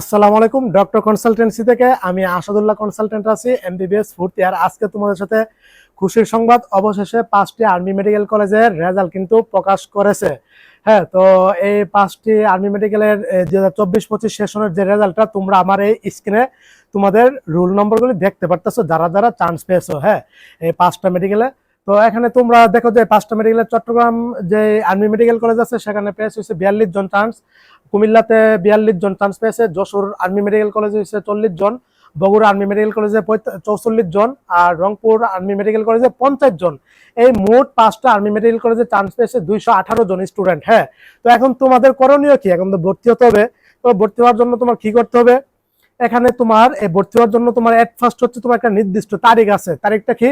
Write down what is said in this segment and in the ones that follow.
আসসালামু আলাইকুম, doctor consultancy থেকে আমি আসাদুল্লাহ কনসালটেন্ট আছি এম এমবিবিএস ফোর্থ ইয়ার আজকে তোমাদের সাথে খুশির সংবাদ, অবশেষে পাঁচটি আর্মি মেডিকেল কলেজের রেজাল্ট কিন্তু প্রকাশ করেছে। হ্যাঁ তো এই পাঁচটি আর্মি মেডিকেলের দুই হাজার চব্বিশ পঁচিশ সেশনের যে রেজাল্টটা তোমরা আমার এই স্ক্রিনে তোমাদের রুল নম্বরগুলি দেখতে পারতেছো, যারা যারা চান্স পেয়েছ হ্যাঁ এই পাঁচটা মেডিকেলে। তো এখানে তোমরা দেখো যে পাঁচটা মেডিকেলের চট্টগ্রাম যে আর্মি মেডিকেল কলেজ আছে, সেখানে পেয়েছে হচ্ছে বিয়াল্লিশ জন চান্স কুমিল্লাতে বিয়াল্লিশ জন চান্স পেয়েছে, যশোর আর্মি মেডিকেল কলেজে হয়েছে চল্লিশ জন, বগুড়া আর্মি মেডিকেল কলেজে চৌচল্লিশ জন আর রংপুর আর্মি মেডিকেল কলেজে পঞ্চাশ জন। এই মোট পাঁচটা আর্মি মেডিকেল কলেজে চান্স পেয়েছে দুইশো আঠারো জন স্টুডেন্ট হ্যাঁ? তো এখন তোমাদের করণীয় কি? এখন তো ভর্তি হতে হবে। তো ভর্তি হওয়ার জন্য তোমার কি করতে হবে? এখানে তোমার ভর্তি হওয়ার জন্য তোমার এট ফার্স্ট হচ্ছে তোমার একটা নির্দিষ্ট তারিখ আছে। তারিখটা কি?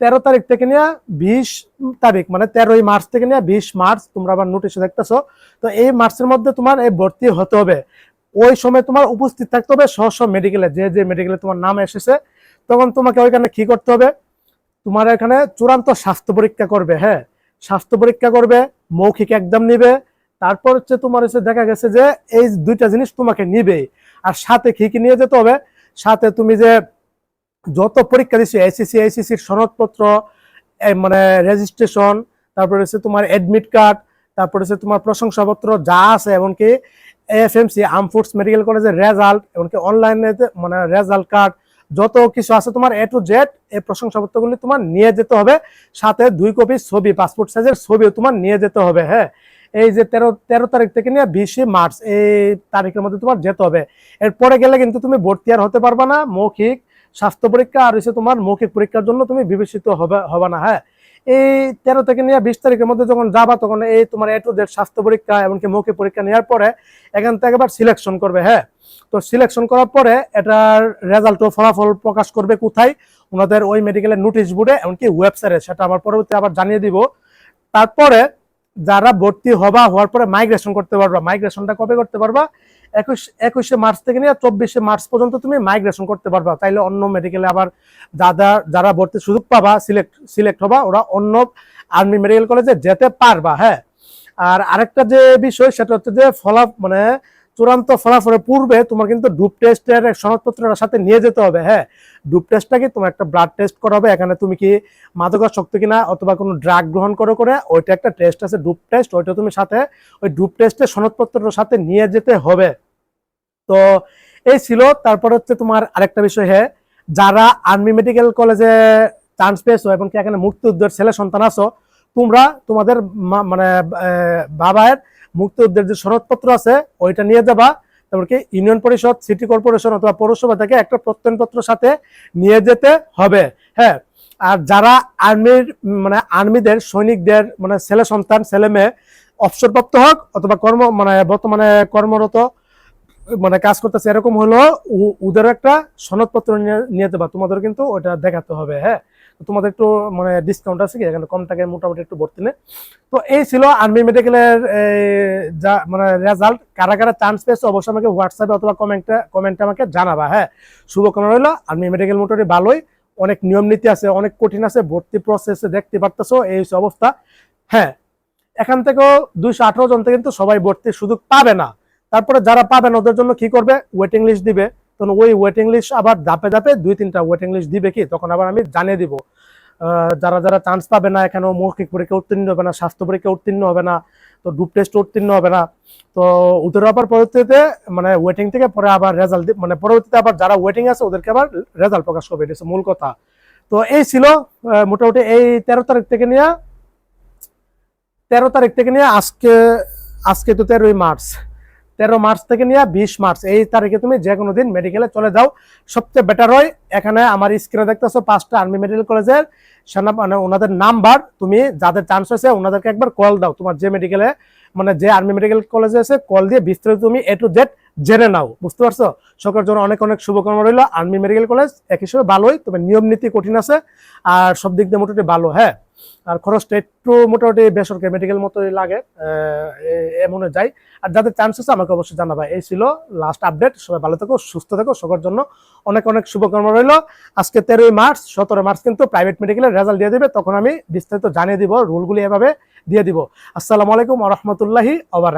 তেরো তারিখ থেকে নিয়ে বিশ তারিখ মানে তেরোই মার্চ থেকে নিয়ে বিশ মার্চ তোমরা আবার নোটিশে দেখতেছো। তো এই মার্চের মধ্যে তোমার এই ভর্তি হতে হবে। ওই সময় তোমার উপস্থিত থাকতে হবে সহ মেডিকেলে যে যে মেডিকেলে তোমার নাম এসেছে, তখন তোমাকে ওইখানে কি করতে হবে? তোমার এখানে চূড়ান্ত স্বাস্থ্য পরীক্ষা করবে হ্যাঁ? স্বাস্থ্য পরীক্ষা করবে, মৌখিক একদম নিবে, তারপর হচ্ছে তোমার হচ্ছে দেখা গেছে যে এই দুইটা জিনিস তোমাকে নিবে আর সাথে কি কি নিয়ে যেতে হবে? সাথে তুমি যে যত পরীক্ষা দিচ্ছ এসিসি এসিসির সনদপত্র মানে রেজিস্ট্রেশন তারপরে হচ্ছে তোমার অ্যাডমিট কার্ড তারপরে হচ্ছে তোমার প্রশংসাপত্র যা আছে, এমনকি এফএমসি আর্ম ফোর্স মেডিকেল কলেজের রেজাল্ট এমনকি অনলাইনে মানে রেজাল্ট কার্ড যত কিছু আছে তোমার এ টু জেড এই প্রশংসাপত্রগুলি তোমার নিয়ে যেতে হবে। সাথে দুই কপি ছবি পাসপোর্ট সাইজের ছবিও তোমার নিয়ে যেতে হবে হ্যাঁ? এই যে তেরো তেরো তারিখ থেকে নিয়ে বিশে মার্চ, এই তারিখের মধ্যে তোমার যেতে হবে। এরপরে গেলে কিন্তু তুমি ভর্তি আর হতে পারবা না, মৌখিক স্বাস্থ্য পরীক্ষা আর হচ্ছে তোমার মৌখিক পরীক্ষার জন্য তুমি বিবেচিত হবে হবে না হ্যাঁ? এই তেরো থেকে নিয়ে বিশ তারিখের মধ্যে যখন যাবা, তখন এই তোমার এ টু জেড স্বাস্থ্য পরীক্ষা এমনকি মৌখিক পরীক্ষা নেওয়ার পরে এখান থেকে আবার সিলেকশন করবে হ্যাঁ? তো সিলেকশন করার পরে এটার রেজাল্ট ও ফলাফল প্রকাশ করবে কোথায়? ওনাদের ওই মেডিকেলের নোটিশ বোর্ডে এমনকি ওয়েবসাইটে সেটা আবার পরবর্তী আবার জানিয়ে দিব। তারপরে যারা ভর্তি হবা হওয়ার পরে মাইগ্রেশন করতে পারবা। মাইগ্রেশনটা কবে করতে পারবা? একুশ মার্চ থেকে নিয়ে চব্বিশে মার্চ পর্যন্ত তুমি মাইগ্রেশন করতে পারবা। তাইলে অন্য মেডিকেলে আবার যারা যারা ভর্তি সুযোগ পাবা সিলেক্ট সিলেক্ট হবা, ওরা অন্য আর্মি মেডিকেল কলেজে যেতে পারবা হ্যাঁ? আর আরেকটা যে বিষয়, সেটা হচ্ছে যে ফলা মানে চূড়ান্ত ফলাফলের পূর্বে তোমার কিন্তু ডুপ টেস্টের সনদপত্রের সাথে নিয়ে যেতে হবে হ্যাঁ? ডুপ টেস্টটা কি তোমার একটা ব্লাড টেস্ট করা হবে এখানে তুমি কি মাদকাসক্ত কিনা অথবা কোনো ড্রাগ গ্রহণ করো করে, ওইটা একটা টেস্ট আছে, ডুপ টেস্ট ওইটা তুমি সাথে ওই ডুপ টেস্টের সনদপত্রের সাথে নিয়ে যেতে হবে। তো এই ছিল, তারপর হচ্ছে তোমার আরেকটা বিষয় হ্যাঁ? যারা আর্মি মেডিকেল কলেজে চান্স পেয়েছ এবং কি এখানে মুক্তি মুক্তিযুদ্ধের ছেলে সন্তান আছো তোমরা তোমাদের মানে বাবার মুক্তিযুদ্ধের যে সনদপত্র আছে, ওইটা নিয়ে যাবা। তারপর ইউনিয়ন পরিষদ, সিটি কর্পোরেশন অথবা পৌরসভা থেকে একটা প্রত্যয়নপত্র সাথে নিয়ে যেতে হবে। হ্যাঁ আর যারা আর্মির মানে আর্মিদের, সৈনিকদের মানে ছেলে সন্তান, ছেলে মেয়ে, অবসরপ্রাপ্ত হোক অথবা কর্ম মানে বর্তমানে কর্মরত মানে কাজ করতেছে, এরকম হলো ওদের একটা সনদপত্র নিয়ে যাবা। তোমাদের কিন্তু ওটা দেখাতে হবে হ্যাঁ। তোমাদের একটু মানে ডিসকাউন্ট আছে কি? এখানে কম টাকায় মোটামুটি একটু ভর্তি নেই তো এই ছিল আর্মি মেডিকেলের যা মানে রেজাল্ট কারা কারা চান্স পেয়েছে অবশ্যই আমাকে হোয়াটসঅ্যাপে অথবা কমেন্টে কমেন্টে আমাকে জানাবা হ্যাঁ? শুভকামনা রইল। আর্মি মেডিকেল মোটামুটি ভালোই। অনেক নিয়ম নীতি আছে, অনেক কঠিন আছে, ভর্তি প্রসেসে দেখতে পারতেছো, এই অবস্থা। হ্যাঁ এখান থেকেও দুইশো আঠারো জন থেকে কিন্তু সবাই ভর্তির সুযোগ পাবে না। তারপরে যারা পাবেন ওদের জন্য কি করবে? ওয়েটিং লিস্ট দিবে। তখন ওই ওয়েটিং লিস্ট আবার ধাপে ধাপে দুই, তিনটা ওয়েটিং লিস্ট দিবে কি? তখন আবার আমি জানিয়ে দিব। যারা যারা চান্স পাবে না এখানে মৌখিক পরীক্ষা উত্তীর্ণ হবে না, স্বাস্থ্য পরীক্ষা উত্তীর্ণ হবে না, তো ডুপ টেস্ট উত্তীর্ণ হবে না, তো ওদের আবার পরবর্তীতে মানে ওয়েটিং থেকে পরে আবার রেজাল্ট মানে পরবর্তীতে আবার যারা ওয়েটিং আছে, ওদেরকে আবার রেজাল্ট প্রকাশ করবে, এটা মূল কথা। তো এই ছিল মোটামুটি এই তেরো তারিখ থেকে নিয়ে, তেরো তারিখ থেকে নিয়ে আজকে আজকে তো তেরোই মার্চ। তেরো মার্চ থেকে নিয়ে বিশ মার্চ। এই তারিখে তুমি যে কোনো দিন মেডিকেলে চলে যাও। সবচেয়ে বেটার হয়, এখানে আমার স্ক্রিনে দেখতেছো পাঁচটা আর্মি মেডিকেল কলেজের সেনা মানে ওনাদের নাম্বার তুমি যাদের চান্স হয়েছে ওনাদেরকে একবার কল দাও, তোমার যে মেডিকেলে মানে যে আর্মি মেডিকেল কলেজে আছে কল দিয়ে বিস্তারিত তুমি এ টু জেড জেনে নাও। বুঝতে পারছ? সরকার জন্য অনেক অনেক শুভকামনা রইল। আর্মি মেডিকেল কলেজ এক হিসেবে ভালোই তবে নিয়ম নীতি কঠিন আছে আর সব দিক দিয়ে মোটামুটি ভালো হ্যাঁ? আর খরচটা একটু মোটামুটি বেসরকারি মেডিকেল মতোই লাগে এমন যাই আর যাদের চান্স আছে আমাকে অবশ্যই জানাবা। এই ছিল লাস্ট আপডেট সবাই ভালো থাকো, সুস্থ থাকো সবার জন্য অনেক অনেক শুভকামনা রইল। আজকে তেরোই মার্চ সতেরো মার্চ কিন্তু প্রাইভেট মেডিকেলের রেজাল্ট দিয়ে দেবে। তখন আমি বিস্তারিত জানিয়ে দিব রুলগুলি এভাবে। দিয়ে দিব। আসসালামু আলাইকুম রহমতুল্লাহি আবার